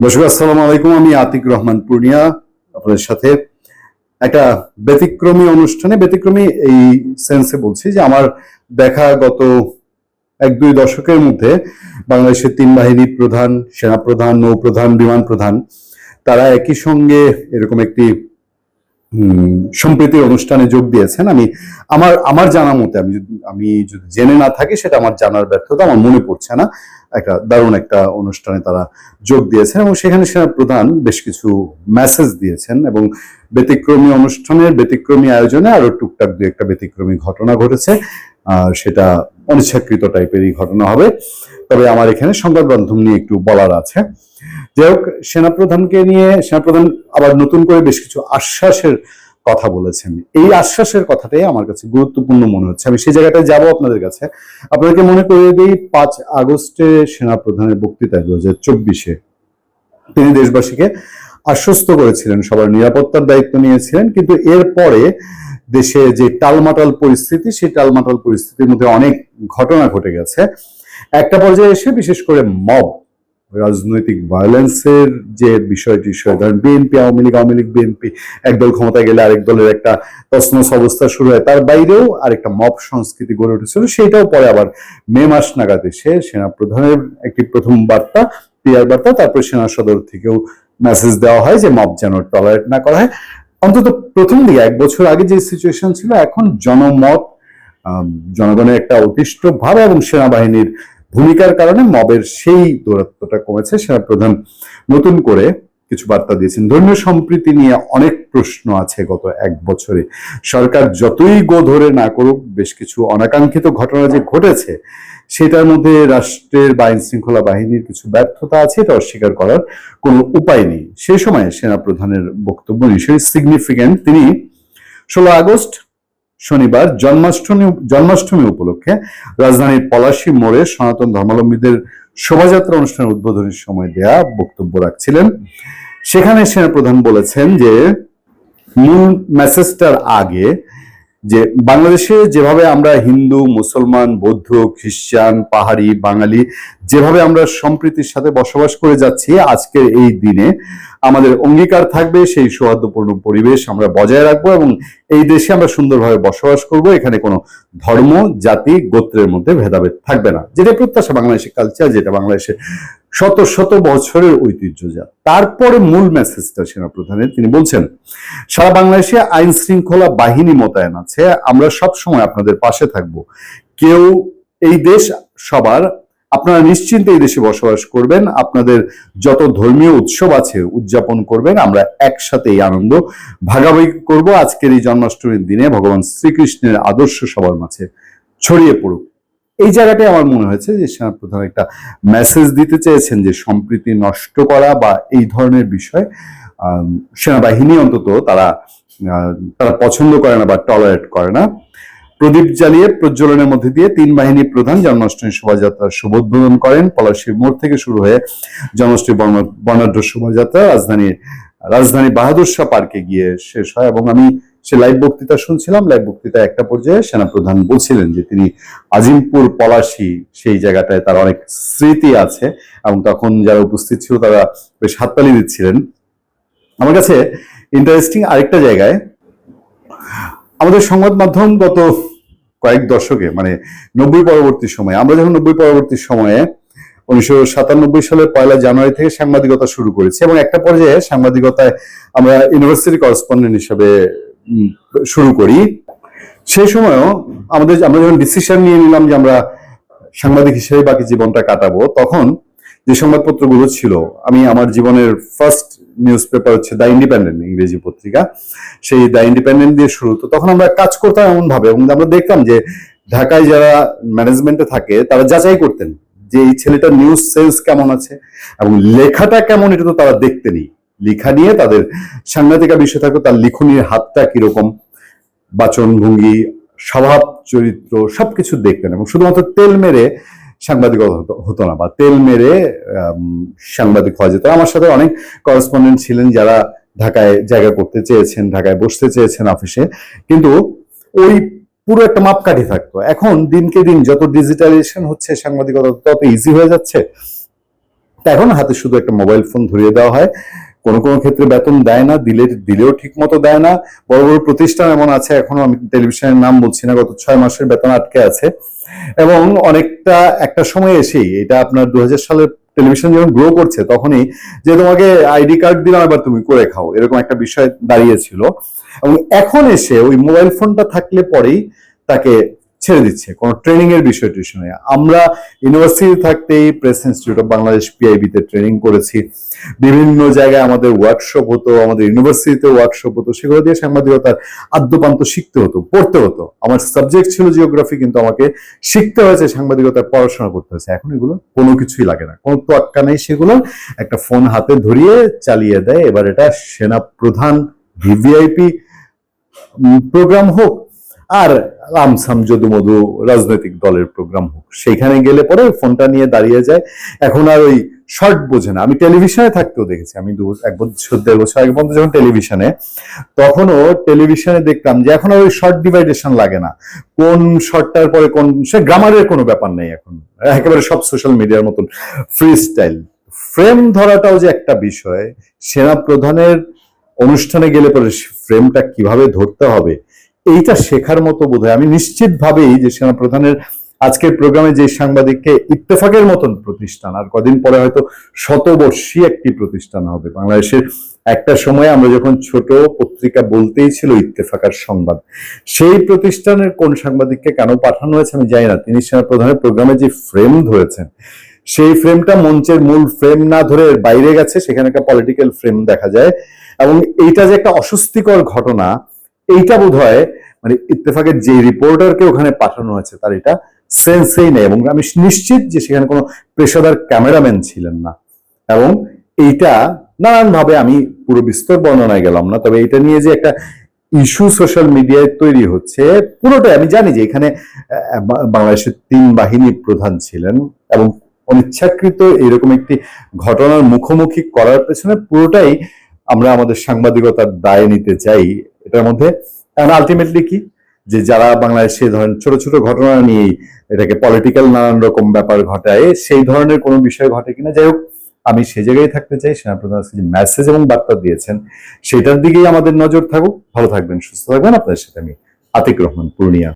দর্শক, আসসালামু আলাইকুম। আমি আতিক রহমান পূর্ণিয়া আপনাদের সাথে। একটা ব্যতিক্রমী অনুষ্ঠানে, ব্যতিক্রমী এই সেন্সে বলছি যে আমার দেখা গত এক দুই দশকের মধ্যে বাংলাদেশের তিন বাহিনী প্রধান, সেনাপ্রধান, নৌপ্রধান, বিমান প্রধান, তারা একই সঙ্গে এরকম একটি সম্প্রীতির অনুষ্ঠানে যোগ দিয়েছেন। আমি আমার আমার জানা মতে, আমি যদি- আমি যদি জেনে না থাকি, সেটা আমার জানার ব্যর্থতা আমার মনে পড়ছে না। একটা দারুণ একটা অনুষ্ঠানে তারা যোগ দিয়েছেন এবং সেখানে সেনা প্রধান বেশ কিছু মেসেজ দিয়েছেন এবং ব্যতিক্রমী অনুষ্ঠানের ব্যতিক্রমী আয়োজনে আরও টুকটাক দু একটা ব্যতিক্রমী ঘটনা ঘটেছে। আর সেটা অনিচ্ছাকৃত টাইপেরই ঘটনা হবে। তবে আমার এখানে সংবাদ মাধ্যম নিয়ে একটু বলার আছে। যাই হোক সেনাপ্রধানকে নিয়ে সেনাপ্রধান আবার নতুন করে বেশ কিছু আশ্বাসের কথা বলেছেন। এই আশ্বাসের কথাটাই আমার কাছে গুরুত্বপূর্ণ মনে হচ্ছে। আমি সেই জায়গাটায় যাব আপনাদের কাছে। আপনাদেরকে মনে করিয়ে দিই, পাঁচ আগস্টে সেনাপ্রধানের বক্তৃতায় দু হাজার চব্বিশে তিনি দেশবাসীকে আশ্বস্ত করেছিলেন, সবার নিরাপত্তার দায়িত্ব নিয়েছিলেন, কিন্তু এরপরে দেশে যে টালমাটাল পরিস্থিতি, সেই টালমাটাল পরিস্থিতির মধ্যে অনেক ঘটনা ঘটে গেছে। একটা পর্যায়ে এসে বিশেষ করে মব রাজনৈতিক ভায়োলেন্সের যে বিষয়টি, বিষয় ধরেন বিএনপি আওয়ামী লীগ আওয়ামী লীগ বিএনপি একদল ক্ষমতায় গেলে আরেক দলের একটা তসনস অবস্থা শুরু হয়। তার বাইরেও আরেকটা মপ সংস্কৃতি গড়ে উঠেছিল, সেটাও পরে আবার মে মাস নাগাদ এসে সেনা প্রধানের একটি প্রথম বার্তা পিয়ার বার্তা, তারপরে সেনা সদর থেকেও মেসেজ দেওয়া হয় যে মপ যেন টলারেট না করা হয়। অন্তত প্রথম দিকে, এক বছর আগে যে সিচুয়েশন ছিল, এখন জনমত জনগণের একটা অতিষ্ঠ ভাব এবং সেনাবাহিনীর ভূমিকার কারণে মবের সেই দূরত্বটা কমেছে। সেনা প্রধান নতুন করে কিছু বার্তা দিয়েছেন। ধর্মীয় সম্প্রীতি নিয়ে অনেক প্রশ্ন আছে গত এক বছরে। সরকার যতই গো ধরে না করুক, বেশ কিছু অনাকাঙ্ক্ষিত ঘটনা যে ঘটেছে, সেটার মধ্যে রাষ্ট্রের বা আইন শৃঙ্খলা বাহিনীর কিছু ব্যর্থতা আছে, এটা অস্বীকার করার কোনো উপায় নেই। সেই সময় সেনা প্রধানের বক্তব্য নিশ্চয়ই সিগনিফিক্যান্ট তিনি ষোলো আগস্ট শনিবার জন্মাষ্টমী জন্মাষ্টমী উপলক্ষে রাজধানীর পলাশী মোড়ে সনাতন ধর্মাবলম্বীদের শোভাযাত্রা অনুষ্ঠানের উদ্বোধনের সময় দেয়া বক্তব্য রাখছিলেন। সেখানে সেনাপ্রধান বলেছেন যে, মূল মেসেজটার আগে যে বাংলাদেশে যেভাবে আমরা হিন্দু, মুসলমান, বৌদ্ধ, খ্রিস্টান, পাহাড়ি, বাঙালি যেভাবে আমরা সম্প্রীতির সাথে বসবাস করে যাচ্ছি আজকের এই দিনে, আমাদের অঙ্গীকার থাকবে সেই সৌহার্দ্যপূর্ণ পরিবেশ আমরা বজায় রাখব এবং এই দেশে আমরা সুন্দরভাবে বসবাস করব। এখানে কোনো ধর্ম, জাতি, গোত্রের মধ্যে ভেদাভেদ থাকবে না। যেটা প্রত্যাশা বাংলাদেশের কালচার যেটা বাংলাদেশের শত শত বছরের ঐতিহ্য যা। তারপরে মূল মেসেজটা সেনাপ্রধানের, তিনি বলছেন, সারা বাংলাদেশে আইন শৃঙ্খলা বাহিনী মোতায়েন আছে, আমরা সব সময় আপনাদের পাশে থাকব। কেউ এই দেশ সবার, আপনারা নিশ্চিন্তে এই দেশে বসবাস করবেন, আপনাদের যত ধর্মীয় উৎসব আছে উদযাপন করবেন, আমরা একসাথে এই আনন্দ ভাগাভাগি করব। আজকের এই জন্মাষ্টমীর দিনে ভগবান শ্রীকৃষ্ণের আদর্শ সবার মাঝে ছড়িয়ে পড়ুক। এই জায়গাটাই আমার মনে হয়েছে যে সেনাপ্রধান একটা মেসেজ দিতে চেয়েছেন যে সম্প্রীতি নষ্ট করা বা এই ধরনের বিষয় সেনাবাহিনী অন্তত তারা তারা পছন্দ করে না বা টলারেট করে না। প্রদীপ জ্বালিয়ে প্রজ্বলনের মধ্যে দিয়ে তিন বাহিনী প্রধান জন্মাষ্টমী শোভাযাত্রার শুভোদ্বোধন করেন। পলাশীর মোড় থেকে শুরু হয়ে জন্মাষ্টমী বর্ণ- বর্ণাঢ্য শোভাযাত্রা রাজধানী রাজধানী বাহাদুর শাহ পার্কে গিয়ে শেষ হয় এবং আমি সে লাইভ বক্তৃতা শুনছিলাম লাইভ বক্তৃতা একটা পর্যায়ে সেনাপ্রধান বলছিলেন যে তিনি আজিমপুর পলাশি, সেই জায়গাটায় তার অনেক স্মৃতি আছে এবং তখন যারা উপস্থিত ছিল তারা বেশ হাততালি দিচ্ছিলেন। আমার কাছে ইন্টারেস্টিং আরেকটা জায়গায়, আমাদের সংবাদ মাধ্যম গত কয়েক দশকে মানে নব্বই পরবর্তী সময়ে, আমরা যখন নব্বই পরবর্তী সময়ে উনিশশো সাতানব্বই সালের পয়লা জানুয়ারি থেকে সাংবাদিকতা শুরু করেছি এবং একটা পর্যায়ে সাংবাদিকতায় আমরা ইউনিভার্সিটি করেসপন্ডেন্ট হিসেবে শুরু করি। সেই সময়ও আমাদের আমরা যখন ডিসিশন নিয়ে নিলাম যে আমরা সাংবাদিক হিসেবে বাকি জীবনটা কাটাবো, তখন যে সংবাদপত্রগুলো ছিল, আমি আমার জীবনের ফার্স্ট নিউজ পেপার হচ্ছে দ্য ইন্ডিপেন্ডেন্ট ইংরেজি পত্রিকা। সেই দ্য ইন্ডিপেন্ডেন্ট দিয়ে শুরু তো তখন আমরা কাজ করতাম এমন ভাবে এবং আমরা দেখতাম যে ঢাকায় যারা ম্যানেজমেন্টে থাকে, তারা যাচাই করতেন যে এই ছেলেটার নিউজ সেন্স কেমন আছে এবং লেখাটা কেমন, এটা তো তারা দেখতেনই। লেখা নিয়ে তাদের সাংঘাতিকা বিষয় থাকতো তার লিখনির হাতটা কীরকম বাচন ভঙ্গি স্বভাব, চরিত্র, সবকিছু দেখতেন এবং শুধুমাত্র তেল মেরে সাংবাদিকতা হতো না বা তেল মেরে সাংবাদিক হওয়া যেত। আমার সাথে অনেক করেসপন্ডেন্ট ছিলেন যারা ঢাকায় জায়গা করতে চেয়েছেন, ঢাকায় বসতে চেয়েছেন অফিসে কিন্তু ওই পুরো একটা মাপকাঠি থাকতো। এখন দিনকে দিন যত ডিজিটালাইজেশন হচ্ছে সাংবাদিকতা তত ইজি হয়ে যাচ্ছে। এখন হাতে শুধু একটা মোবাইল ফোন ধরিয়ে দেওয়া হয়। কোনো কোনো ক্ষেত্রে বেতন দেয় না, দিলে, দিলেও ঠিক মতো দেয় না। বড় বড় প্রতিষ্ঠান এমন আছে, এখনও আমি টেলিভিশনের নাম বলছি না, গত ছয় মাসের বেতন আটকে আছে। এবং অনেকটা একটা সময় এসেই, এটা আপনার দু হাজার সালের টেলিভিশন যখন গ্রো করছে, তখনই যে তোমাকে আইডি কার্ড দিলাম এবার তুমি করে খাও, এরকম একটা বিষয় দাঁড়িয়েছিল। এবং এখন এসে ওই মোবাইল ফোনটা থাকলে পরেই তাকে ছেড়ে দিচ্ছে, কোনো ট্রেনিং এর বিষয় টিউশনে আমরা ইউনিভার্সিটি থাকতেই press institute of Bangladesh PIB তে ট্রেনিং করেছি। বিভিন্ন জায়গায় আমাদের ওয়ার্কশপ হতো, আমাদের ইউনিভার্সিটিতে ওয়ার্কশপ হতো, সেগুলো দিয়ে সাংবাদিকতার আদ্যপান্ত শিখতে হতো, পড়তে হতো। আমার সাবজেক্ট ছিল জিওগ্রাফি কিন্তু আমাকে শিখতে হয়েছে সাংবাদিকতার পড়াশোনা করতে হয়েছে। এখন এগুলো কোনো কিছুই লাগে না। কোনো তোয়াক্কা নেই সেগুলো। একটা ফোন হাতে ধরিয়ে চালিয়ে দেয়। এবার এটা সেনা প্রধান ভিভিআইপি প্রোগ্রাম হোক আর আমসাম রামসাম যদুমধু রাজনৈতিক দলের প্রোগ্রাম হোক সেখানে গেলে পরে ফোনটা নিয়ে দাঁড়িয়ে যায়। এখন আর ওই শর্ট বোঝে না। আমি টেলিভিশনে থাকতেও দেখেছি। আমি দু এক বছর, দেড় বছর আগে পর্যন্ত যখন টেলিভিশনে তখনও টেলিভিশনে দেখতাম যে এখন আর ওই শর্ট ডিভাইডেশন লাগে না। কোন শর্টটার পরে কোন, সে গ্রামারের কোনো ব্যাপার নেই এখন। একেবারে সব সোশ্যাল মিডিয়ার মতন। ফ্রি স্টাইল ফ্রেম ধরাটাও যে একটা বিষয় সেনা প্রধানের অনুষ্ঠানে গেলে পরে ফ্রেমটা কীভাবে ধরতে হবে এইটা শেখার মতো বোধ আমি নিশ্চিত ভাবেই যে সেনা প্রধানের আজকের প্রোগ্রামে যে সাংবাদিককে ইত্তেফাকের মতন প্রতিষ্ঠান, আর কদিন পরে হয়তো শতবর্ষী একটি প্রতিষ্ঠান হবে। বাংলাদেশের একটা সময় আমরা যখন ছোট পত্রিকা বলতেই ছিল ইত্তেফাকার সংবাদ, সেই প্রতিষ্ঠানের কোন সাংবাদিককে কেন পাঠানো হয়েছে আমি জানি না। তিনি সেনা প্রধানের প্রোগ্রামে যে ফ্রেম ধরেছেন, সেই ফ্রেমটা মঞ্চের মূল ফ্রেম না ধরে বাইরে গেছে, সেখানে একটা পলিটিক্যাল ফ্রেম দেখা যায়। এবং এইটা যে একটা অস্বস্তিকর ঘটনা এইটা বোধ হয় মানে ইত্তেফাকের যে রিপোর্টারকে ওখানে পাঠানো হয়েছে, তার এটা সেন্সেই নেই এবং আমি নিশ্চিত যে সেখানে কোনো পেশাদার ক্যামেরাম্যান ছিলেন না। এবং এইটা নানানভাবে আমি পুরো বিস্তর বর্ণনায় গেলাম না, তবে এটা নিয়ে যে একটা ইস্যু সোশ্যাল মিডিয়ায় তৈরি হচ্ছে, পুরোটাই আমি জানি যে এখানে বাংলাদেশের তিন বাহিনী প্রধান ছিলেন এবং অনিচ্ছাকৃত এরকম একটি ঘটনার মুখোমুখি করার পেছনে পুরোটাই আমরা আমাদের সাংবাদিকতার দায় নিতে চাই। এটার মধ্যে। আলটিমেটলি কি? যে যারা বাংলাদেশে ধরেন ছোট ছোট ঘটনা নিয়ে এটাকে পলিটিক্যাল নানান রকম ব্যাপার ঘটায়, সেই ধরনের কোনো বিষয় ঘটে কিনা? যাই হোক, আমি সে জায়গায় থাকতে চাই। সেনাপ্রধান যে মেসেজ এবং বার্তা দিয়েছেন, সেটার দিকেই আমাদের নজর থাকুক। ভালো থাকবেন, সুস্থ থাকবেন। আপনাদের সাথে আমি আতিক রহমান, পূর্ণিয়া।